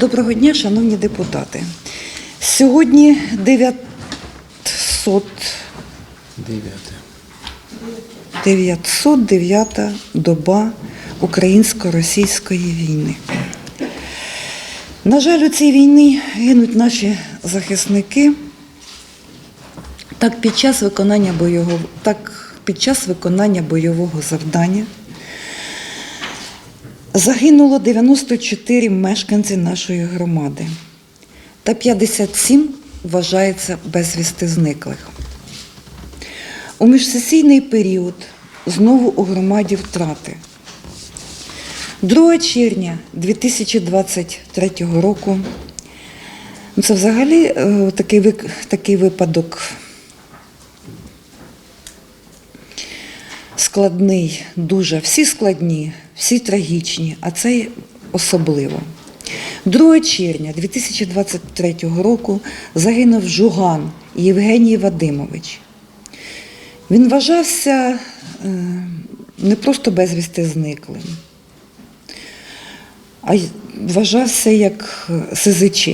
Доброго дня, шановні депутати. Сьогодні 900, Дев'яте. 909 доба українсько-російської війни. На жаль, у цій війні гинуть наші захисники. Так під час виконання бойового, так під час виконання бойового завдання загинуло 94 мешканці нашої громади та 57 вважається безвісти зниклих. У міжсесійний період знову у громаді втрати. 2 червня 2023 року ну, це взагалі е, такий, такий випадок складний, дуже. Всі складні, всі трагічні, а цей особливо. 2 червня 2023 року загинув Жуган Євгеній Вадимович. Він вважався е, не просто безвісти зниклим, а вважався як е, СЗЧ.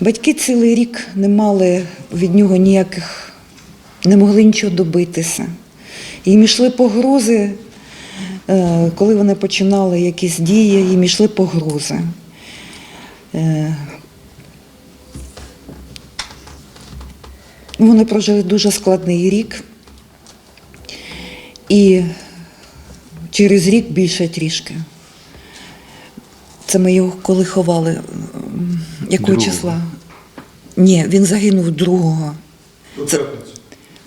Батьки цілий рік не мали від нього ніяких, не могли нічого добитися. Їм йшли погрози, е, коли вони починали якісь дії, їм йшли погрози. Е, Вони прожили дуже складний рік. І через рік більше трішки. Це ми його коли ховали. Якого Другого. числа? Ні, він загинув другого. Це-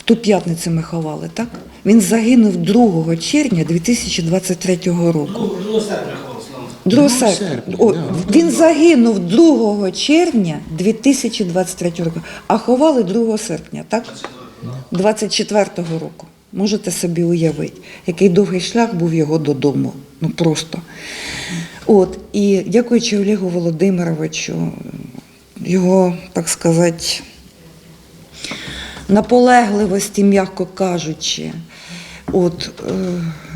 Ту п'ятницю ми ховали, так? Він загинув 2 червня 2023 року. Ну, ну, серпня ховав, слава. 2 Ну, серпня, О. Він загинув 2 червня 2023 року, а ховали 2 серпня, так? 24-го року. Можете собі уявити, який довгий шлях був його додому. Ну просто. От, і дякуючи Олегу Володимировичу, його, так сказати, наполегливості, м'яко кажучи, от, е,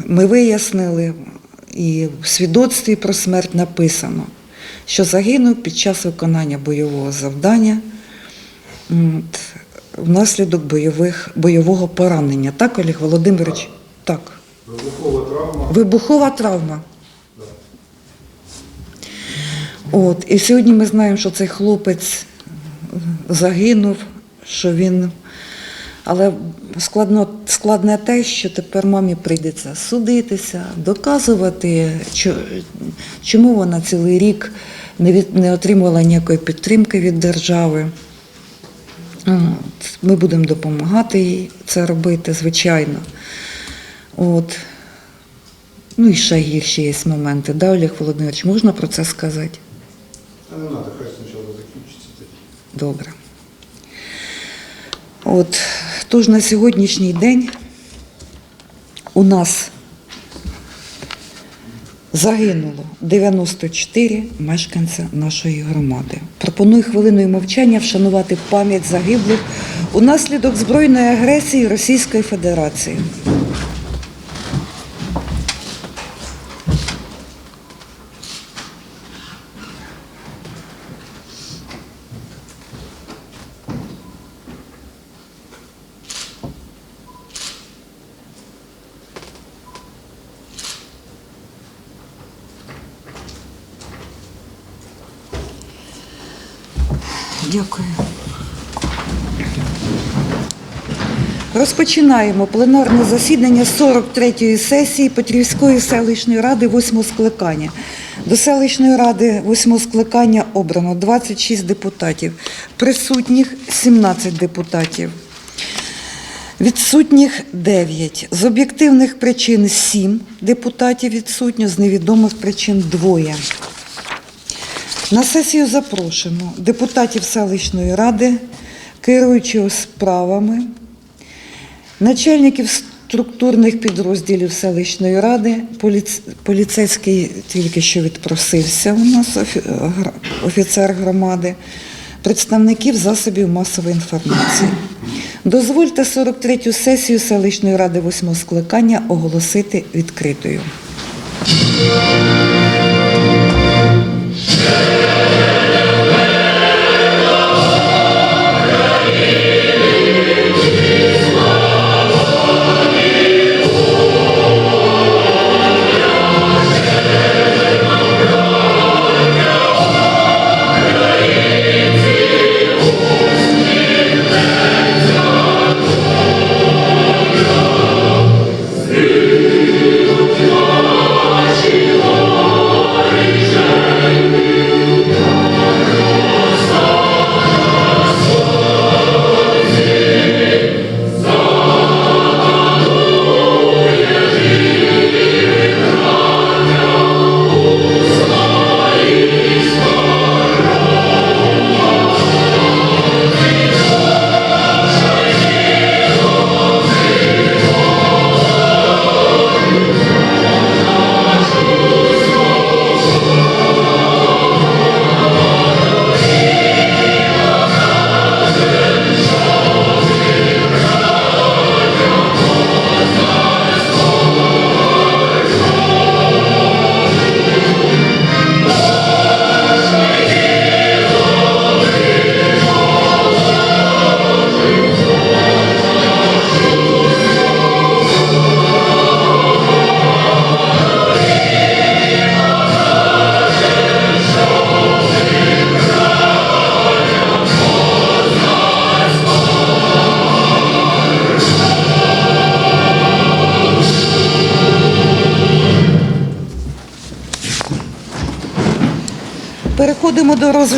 ми вияснили, і в свідоцтві про смерть написано, що загинув під час виконання бойового завдання от, внаслідок бойових, бойового поранення. Так, Олег Володимирович? Так. Вибухова травма. Вибухова травма. От, і сьогодні ми знаємо, що цей хлопець загинув, що він. Але складно, складне те, що тепер мамі прийдеться судитися, доказувати, чому вона цілий рік не, від, не отримувала ніякої підтримки від держави. От, Ми будемо допомагати їй це робити, звичайно. От. Ну і ще гірші є моменти. Да, Олег Володимирович, можна про це сказати? Не треба, хай спочатку закінчиться. Добре. От, тож на сьогоднішній день у нас загинуло 94 мешканця нашої громади. Пропоную хвилиною мовчання вшанувати пам'ять загиблих унаслідок збройної агресії Російської Федерації. Розпочинаємо пленарне засідання 43-ї сесії Петрівської селищної ради 8 скликання. До селищної ради 8 скликання обрано 26 депутатів, присутніх 17 депутатів. Відсутніх 9. З об'єктивних причин 7 депутатів відсутньо, з невідомих причин двоє. На сесію запрошено депутатів селищної ради, керуючого справами, начальників структурних підрозділів селищної ради, поліц- поліцейський тільки що відпросився у нас, офі- офіцер громади, представників засобів масової інформації. Дозвольте 43-ю сесію селищної ради 8 скликання оголосити відкритою.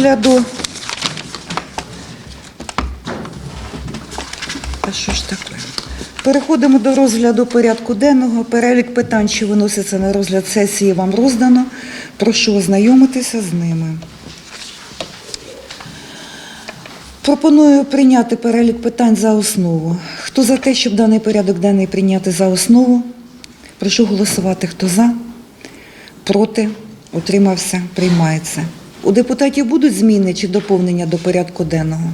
Розгляду. А що ж таке? Переходимо до розгляду порядку денного. Перелік питань, що виносяться на розгляд сесії, вам роздано. Прошу ознайомитися з ними. Пропоную прийняти перелік питань за основу. Хто за те, щоб даний порядок денний прийняти за основу? Прошу голосувати. Хто за? Проти? Утримався? Приймається. У депутатів будуть зміни чи доповнення до порядку денного?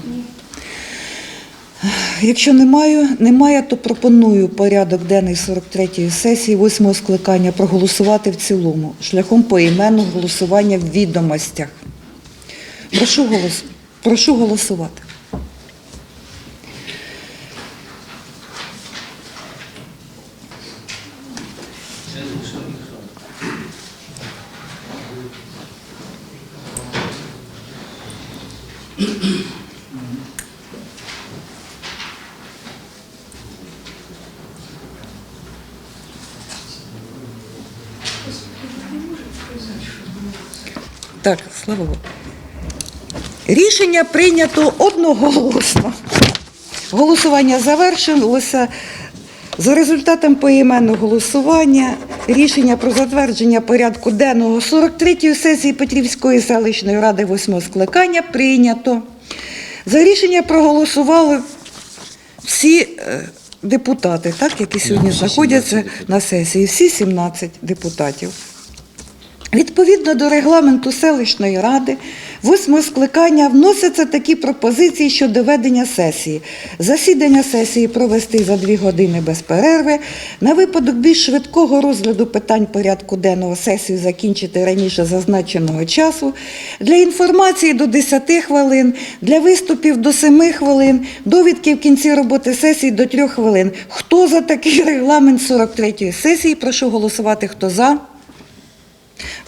Якщо немає, немає, то пропоную порядок денний 43-ї сесії 8-го скликання проголосувати в цілому шляхом поіменного голосування в відомостях. Прошу, голос, прошу голосувати. Так, слава Богу. Рішення прийнято одноголосно. Голосування завершилося. За результатом поіменного голосування рішення про затвердження порядку денного 43-ї сесії Петрівської селищної ради 8 скликання прийнято. За рішення проголосували всі е, депутати, так, які сьогодні знаходяться на сесії, всі 17 депутатів. Відповідно до регламенту селищної ради, восьмого скликання вносяться такі пропозиції щодо ведення сесії. Засідання сесії провести за дві години без перерви. На випадок більш швидкого розгляду питань порядку денного сесію закінчити раніше зазначеного часу. Для інформації до 10 хвилин, для виступів до 7 хвилин, довідки в кінці роботи сесії до 3 хвилин. Хто за такий регламент 43-ї сесії? Прошу голосувати, хто за.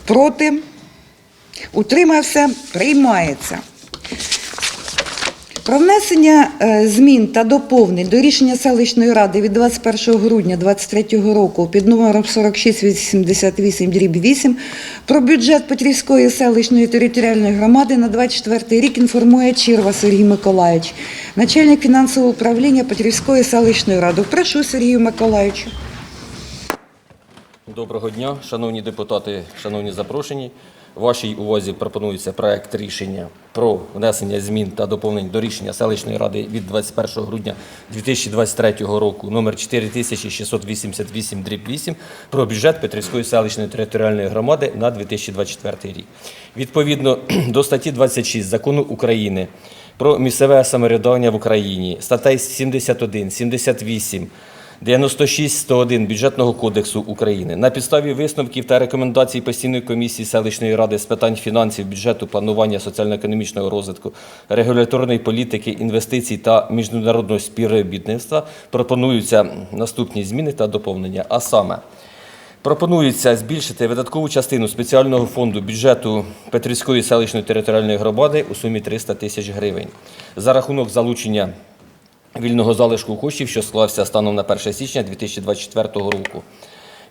Проти? Утримався? Приймається. Про внесення е, змін та доповнень до рішення селищної ради від 21 грудня 2023 року під номером 4688 дріб 8 про бюджет Петрівської селищної територіальної громади на 24 рік інформує Чірва Сергій Миколаївич, начальник фінансового управління Петрівської селищної ради. Прошу Сергію Миколаївичу. Доброго дня, шановні депутати, шановні запрошені. Вашій увазі пропонується проект рішення про внесення змін та доповнень до рішення селищної ради від 21 грудня 2023 року номер 4688 8 про бюджет Петрівської селищної територіальної громади на 2024 рік. Відповідно до статті 26 Закону України про місцеве самоврядування в Україні, статей 71, 78, 96-101 Бюджетного кодексу України на підставі висновків та рекомендацій постійної комісії селищної ради з питань фінансів, бюджету, планування соціально-економічного розвитку, регуляторної політики, інвестицій та міжнародного співробітництва пропонуються наступні зміни та доповнення. А саме Пропонується збільшити видаткову частину спеціального фонду бюджету Петрівської селищної територіальної громади у сумі 300 тисяч гривень за рахунок залучення вільного залишку коштів, що склався станом на 1 січня 2024 року.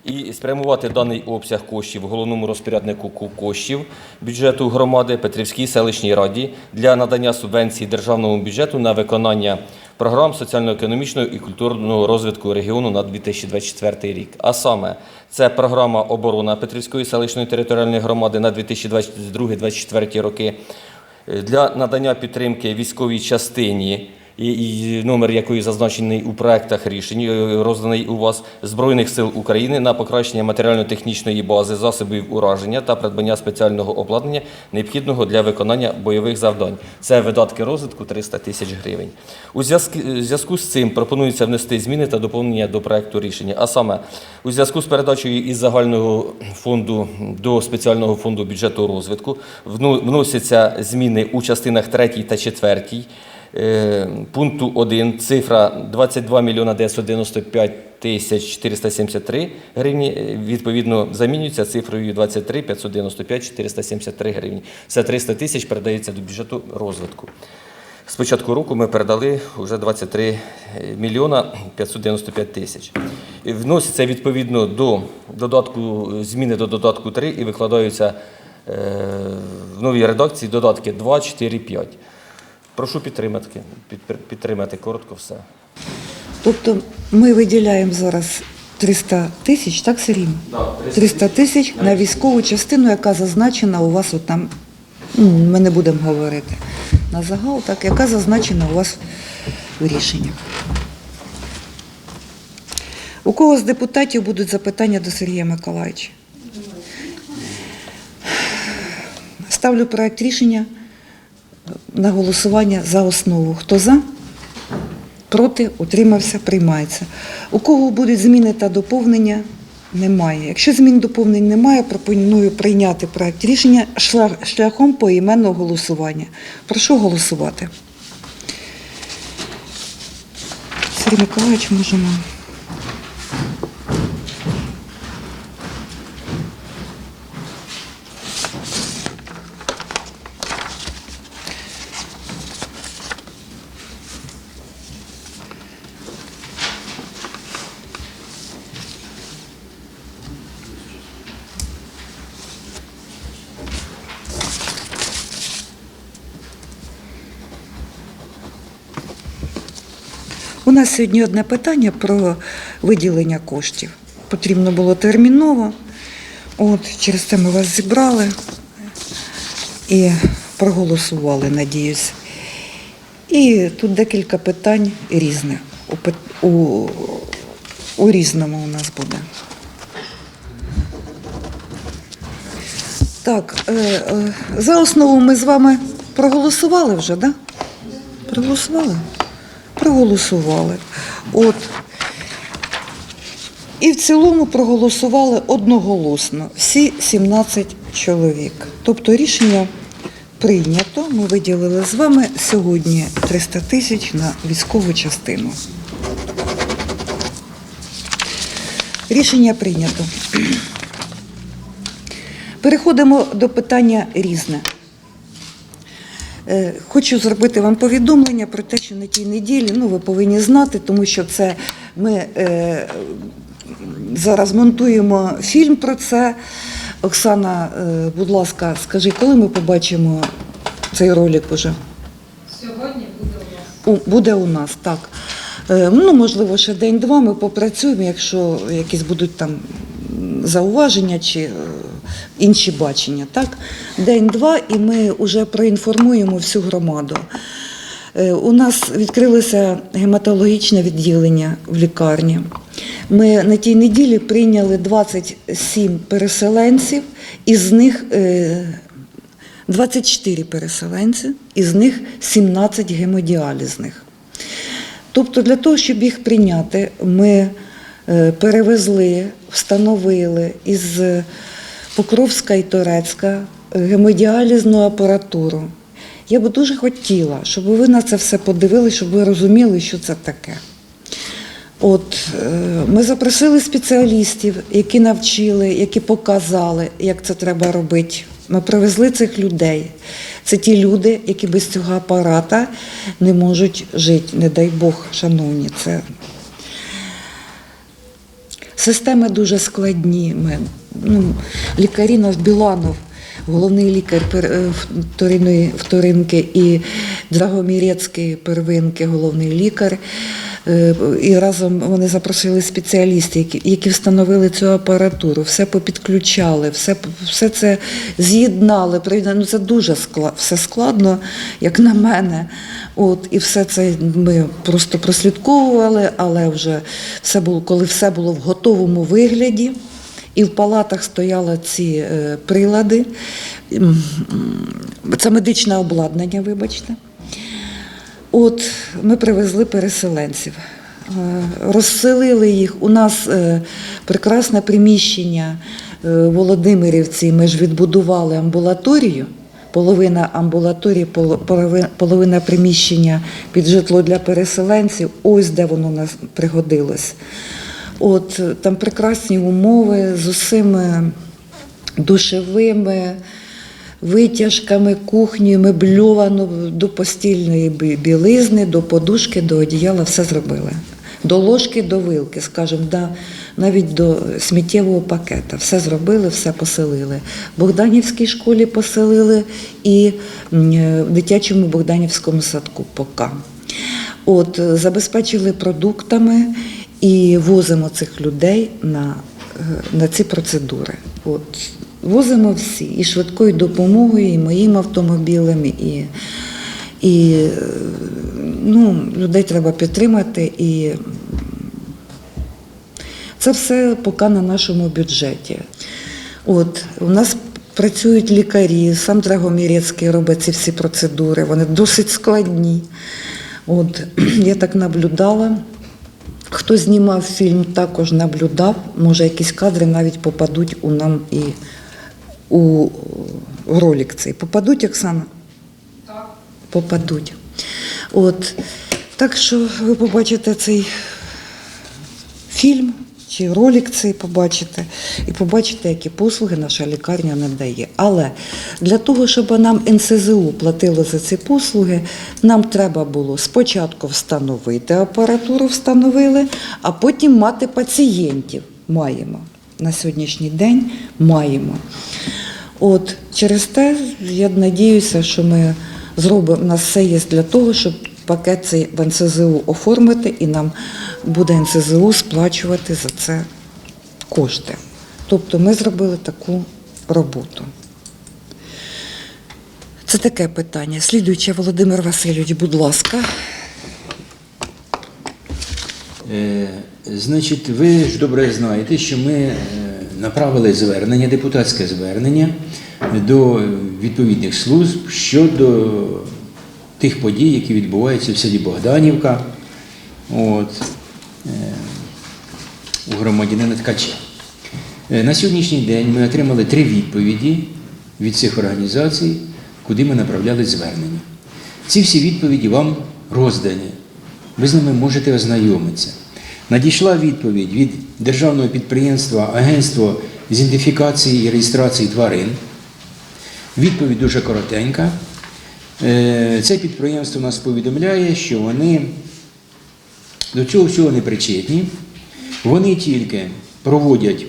І спрямувати даний обсяг коштів головному розпоряднику коштів бюджету громади Петрівській селищній раді для надання субвенцій державному бюджету на виконання програм соціально-економічного і культурного розвитку регіону на 2024 рік. А саме це програма оборона Петрівської селищної територіальної громади на 2022-2024 роки е, для надання підтримки військовій частині, і, номер якої зазначений у проектах рішень, е, розданий у вас Збройних сил України на покращення матеріально-технічної бази, засобів ураження та придбання спеціального обладнання, необхідного для виконання бойових завдань. Це видатки розвитку 300 тисяч гривень. У зв'язку зв'язку з цим пропонується внести зміни та доповнення до проекту рішення. А саме у зв'язку з передачею із загального фонду до спеціального фонду бюджету розвитку вносяться зміни у частинах 3 та 4 е, пункту 1 цифра 22 мільйона 995 тисяч 473 гривні, е, відповідно, замінюється цифрою 23 595 473 гривні. Це 300 тисяч передається до бюджету розвитку. З початку року ми передали вже 23 мільйона 595 тисяч. Вносяться відповідно до додатку зміни до додатку 3 і викладаються е, в новій редакції додатки 2, 4, 5. Прошу підтримати, підтримати коротко все. Тобто ми виділяємо зараз 300 тисяч, так, Сергій? Да, 300 тисяч на військову частину, яка зазначена у вас от там, ну, ми не будемо говорити на загал, так, яка зазначена у вас в рішенні. У кого з депутатів будуть запитання до Сергія Миколаївича? Ставлю проект рішення на голосування за основу. Хто за? Проти, утримався, приймається. У кого будуть зміни та доповнення? Немає. Якщо змін доповнень немає, пропоную прийняти проект рішення шляхом поіменного голосування. Прошу голосувати. Сергій Миколаївич, можемо. У нас сьогодні одне питання про виділення коштів. Потрібно було терміново. От, через це ми вас зібрали і проголосували, надіюсь. І тут декілька питань різних. У, у, у різному у нас буде. Так, е, е, за основу ми з вами проголосували вже, так? Да? Проголосували? Проголосували. От. І в цілому проголосували одноголосно всі 17 чоловік. Тобто рішення прийнято. Ми виділили з вами сьогодні 300 тисяч на військову частину. Рішення прийнято. Переходимо до питання різне. Е, Хочу зробити вам повідомлення про те, що на тій неділі, ну ви повинні знати, тому що це ми е, зараз монтуємо фільм про це. Оксана, е, будь ласка, скажи, коли ми побачимо цей ролик уже? Сьогодні буде у вас. У, буде у нас, так. Е, Ну, можливо, ще день-два ми попрацюємо, якщо якісь будуть там зауваження чи е, інші бачення. Так? День-два, і ми вже проінформуємо всю громаду. Е, У нас відкрилося гематологічне відділення в лікарні. Ми на тій неділі прийняли 27 переселенців, із них е, 24 переселенці, із них 17 гемодіалізних. Тобто для того, щоб їх прийняти, ми е, перевезли, встановили із Покровська і Торецька е, гемодіалізну апаратуру. Я би дуже хотіла, щоб ви на це все подивилися, щоб ви розуміли, що це таке. От е, ми запросили спеціалістів, які навчили, які показали, як це треба робити. Ми привезли цих людей. Це ті люди, які без цього апарата не можуть жити. Не дай Бог, шановні, це Системи дуже складні. Ми, ну, лікарі наш Біланов, головний лікар е, вторинної вторинки, і Драгомірецький первинки, головний лікар. Е, І разом вони запросили спеціалістів, які, встановили цю апаратуру, все попідключали, все, все це з'єднали. Ну, це дуже скла- все складно, як на мене. От, і все це ми просто прослідковували, але вже все було, коли все було в готовому вигляді, і в палатах стояли ці е, прилади. Це медичне обладнання, вибачте. От ми привезли переселенців, е, розселили їх. У нас е, прекрасне приміщення Володимирівці. Ми ж відбудували амбулаторію. Половина амбулаторії, половина приміщення під житло для переселенців. Ось де воно нас пригодилось. От там прекрасні умови з усіми душевими витяжками, кухнею, мебльовано до постільної білизни, до подушки, до одіяла, все зробили. До ложки, до вилки, скажімо, да, навіть до сміттєвого пакета. Все зробили, все поселили. В Богданівській школі поселили і в дитячому Богданівському садку пока. От, забезпечили продуктами і возимо цих людей на, е, на ці процедури. От, возимо всі, і швидкою допомогою, і моїм автомобілем, і, і е, ну, людей треба підтримати. І це все поки на нашому бюджеті. От, у нас працюють лікарі, сам Драгомірецький робить ці всі процедури, вони досить складні. От, я так наблюдала. Хто знімав фільм, також наблюдав. Може, якісь кадри навіть попадуть у нам і у ролик цей. Попадуть, Оксана? Так. Попадуть. От. Так що ви побачите цей фільм чи ролик цей побачите, і побачите, які послуги наша лікарня надає. Але для того, щоб нам НСЗУ платило за ці послуги, нам треба було спочатку встановити апаратуру, встановили, а потім мати пацієнтів. Маємо. На сьогоднішній день маємо. От через те я надіюся, що ми зробимо у нас все є для того, щоб пакет цей в НСЗУ оформити, і нам буде НСЗУ сплачувати за це кошти. Тобто ми зробили таку роботу. Це таке питання. Слідуюче, Володимир Васильович, будь ласка. Е, Значить, ви ж добре знаєте, що ми е, направили звернення, депутатське звернення до відповідних служб щодо тих подій, які відбуваються в селі Богданівка от, е, у громадянина Ткача. Е, На сьогоднішній день ми отримали три відповіді від цих організацій, куди ми направляли звернення. Ці всі відповіді вам роздані. Ви з ними можете ознайомитися. Надійшла відповідь від державного підприємства Агентство з ідентифікації і реєстрації тварин. Відповідь дуже коротенька. Е, Це підприємство нас повідомляє, що вони до цього всього не причетні. Вони тільки проводять,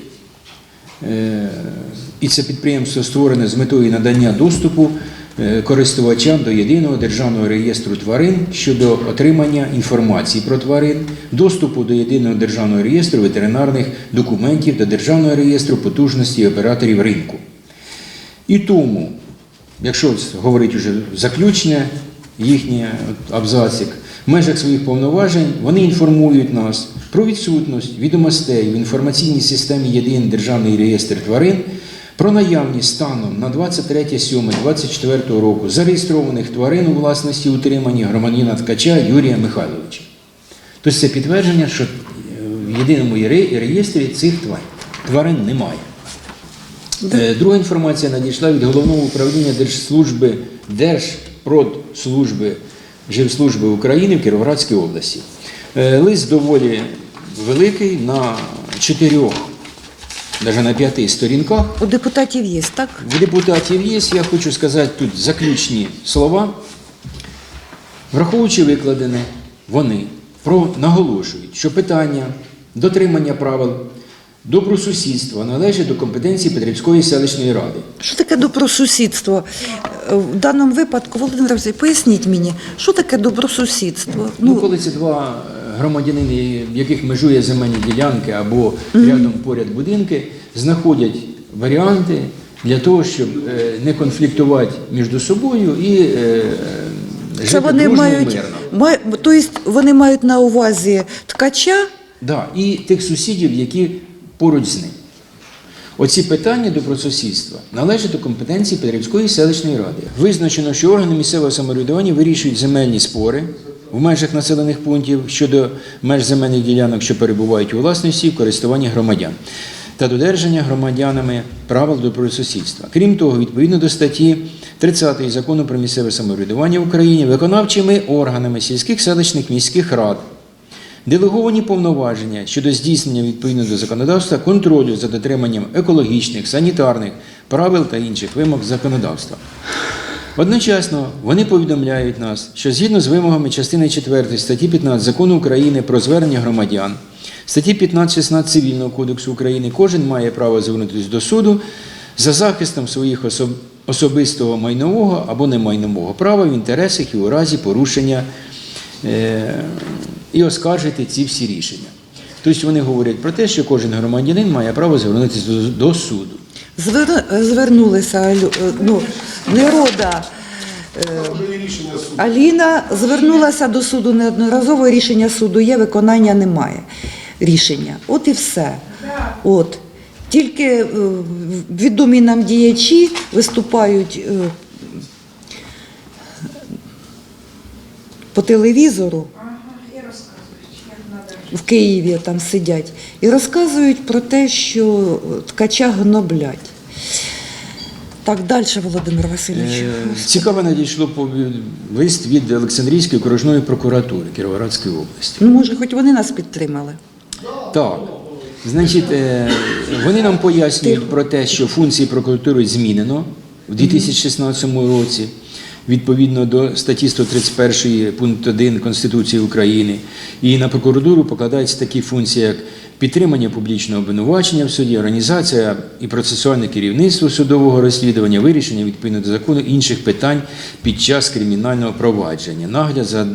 е, і це підприємство створене з метою надання доступу е, користувачам до єдиного державного реєстру тварин щодо отримання інформації про тварин, доступу до єдиного державного реєстру ветеринарних документів до державного реєстру потужності операторів ринку. І тому, якщо говорити вже заключне, їхній от абзацик, в межах своїх повноважень вони інформують нас про відсутність відомостей в інформаційній системі Єдиний державний реєстр тварин, про наявність станом на 23.07.24 року зареєстрованих тварин у власності утримання громадянина ткача Юрія Михайловича. Тобто це підтвердження, що е, в єдиному реєстрі цих тварин немає. Е, Друга інформація надійшла від головного управління Держслужби Держпродслужби Живслужби України в Кіровоградській області. Е, Лист доволі великий на чотирьох, навіть на п'яти сторінках. У депутатів є, так? В депутатів є, я хочу сказати тут заключні слова. Враховуючи викладене, вони про наголошують, що питання дотримання правил добросусідства належить до компетенції Петрівської селищної ради. Що таке добросусідство? Е, В даному випадку, Володимир поясніть мені, що таке добросусідство? Ну, коли це два е, громадянини, в яких межує земельні ділянки або рядом поряд будинки, знаходять варіанти для того, щоб е, не конфліктувати між собою і е, жити Це вони дружно і мають, мирно. тобто вони мають на увазі ткача, Да, і тих сусідів, які поруч з ним. Оці питання добросусідства належать до компетенції Петрівської селищної ради. Визначено, що органи місцевого самоврядування вирішують земельні спори в межах населених пунктів щодо меж земельних ділянок, що перебувають у власності в користуванні громадян та додержання громадянами правил добросусідства. Крім того, відповідно до статті 30 закону про місцеве самоврядування в Україні, виконавчими органами сільських селищних міських рад Делеговані повноваження щодо здійснення відповідно до законодавства контролю за дотриманням екологічних, санітарних правил та інших вимог законодавства. Одночасно вони повідомляють нас, що згідно з вимогами частини 4 статті 15 Закону України про звернення громадян, статті 15-16 Цивільного кодексу України, кожен має право звернутися до суду за захистом своїх особ- особистого майнового або немайнового права в інтересах і у разі порушення е, і оскаржити ці всі рішення. Тобто вони говорять про те, що кожен громадянин має право звернутися до, суду. Звер- Звернулися лю- е, ну, Нерода. Суду. Аліна звернулася до суду неодноразово. Рішення суду є, виконання немає. Рішення. От і все. От. Тільки е, відомі нам діячі виступають е, по телевізору в Києві там сидять і розказують про те, що ткача гноблять. Так, далі, Володимир Васильович. Е, Цікаво надійшло лист від Олександрійської окружної прокуратури Кіровоградської області. Ну, може, хоч вони нас підтримали. Так. Значить, е, вони нам пояснюють про те, що функції прокуратури змінено в 2016 році, відповідно до статті 131 пункт 1 Конституції України. І на прокуратуру покладаються такі функції, як підтримання публічного обвинувачення в суді, організація і процесуальне керівництво судового розслідування, вирішення відповідно до закону інших питань під час кримінального провадження, нагляд за е,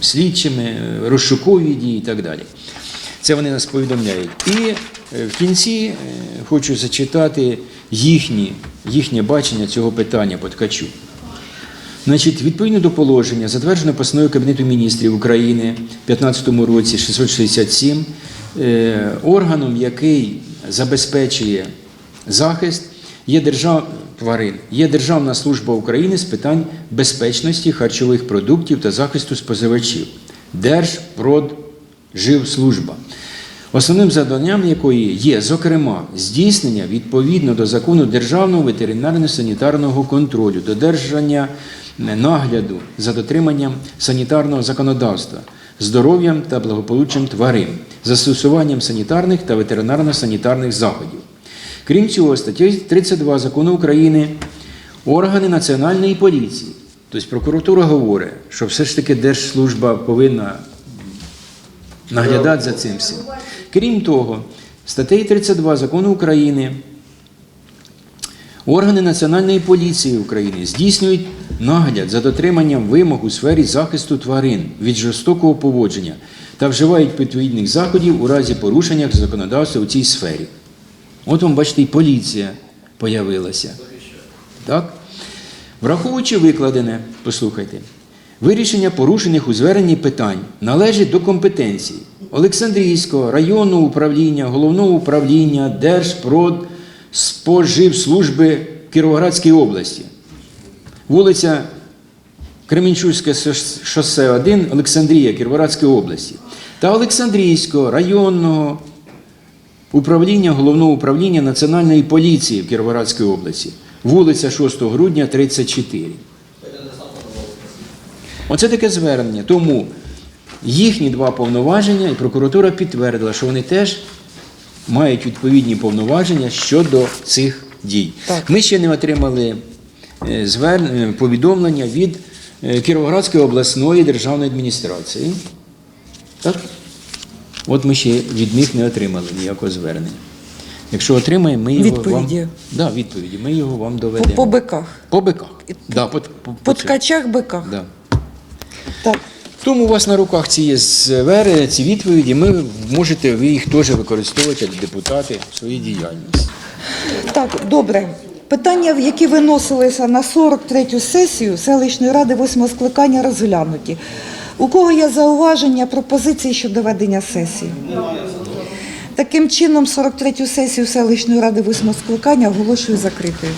слідчими, розшукові дії і так далі. Це вони нас повідомляють. І е, в кінці е, хочу зачитати їхні, їхнє бачення цього питання по ткачу. Значить, відповідно до положення, затверджено постановою Кабінету міністрів України в 2015 році 667, е, органом, який забезпечує захист, є держав... тварин, є Державна служба України з питань безпечності харчових продуктів та захисту споживачів. Держпродживслужба. Основним завданням якої є, зокрема, здійснення відповідно до закону державного ветеринарно-санітарного контролю, додержання нагляду за дотриманням санітарного законодавства, здоров'ям та благополуччям тварин, застосуванням санітарних та ветеринарно-санітарних заходів. Крім цього, статтею 32 закону України органи національної поліції, тобто прокуратура говорить, що все ж таки Держслужба повинна наглядати за цим всім. Крім того, статтею 32 закону України органи Національної поліції України здійснюють нагляд за дотриманням вимог у сфері захисту тварин від жорстокого поводження та вживають відповідних заходів у разі порушення законодавства у цій сфері. От вам бачите, і поліція появилася. Так? Враховуючи викладене, послухайте, вирішення порушених у зверненні питань належить до компетенції Олександрійського районного управління, головного управління Держпродспоживслужби Кіровоградської області, вулиця Кременчуцьке шосе 1, Олександрія, Кіровоградської області, та Олександрійського районного управління головного управління Національної поліції в Кіровоградській області, вулиця 6 грудня, 34. Оце таке звернення. Тому їхні два повноваження, і прокуратура підтвердила, що вони теж мають відповідні повноваження щодо цих дій. Так. Ми ще не отримали е, звер... е, повідомлення від е, Кіровоградської обласної державної адміністрації. Так? От ми ще від них не отримали ніякого звернення. Якщо отримаємо, ми його Відповіді. вам да, відповіді. Ми його вам доведемо. по биках. По биках. Да, по, по, По по ткачах биках. Да. Так. Тому у вас на руках ці є звери, ці відповіді. Ми можете ви їх теж використовувати як депутати в своїй діяльності. Так, добре. Питання, які виносилися на 43-ю сесію селищної ради 8 скликання, розглянуті. У кого є зауваження, пропозиції щодо ведення сесії? Таким чином, 43-ю сесію селищної ради 8 скликання оголошую закритою.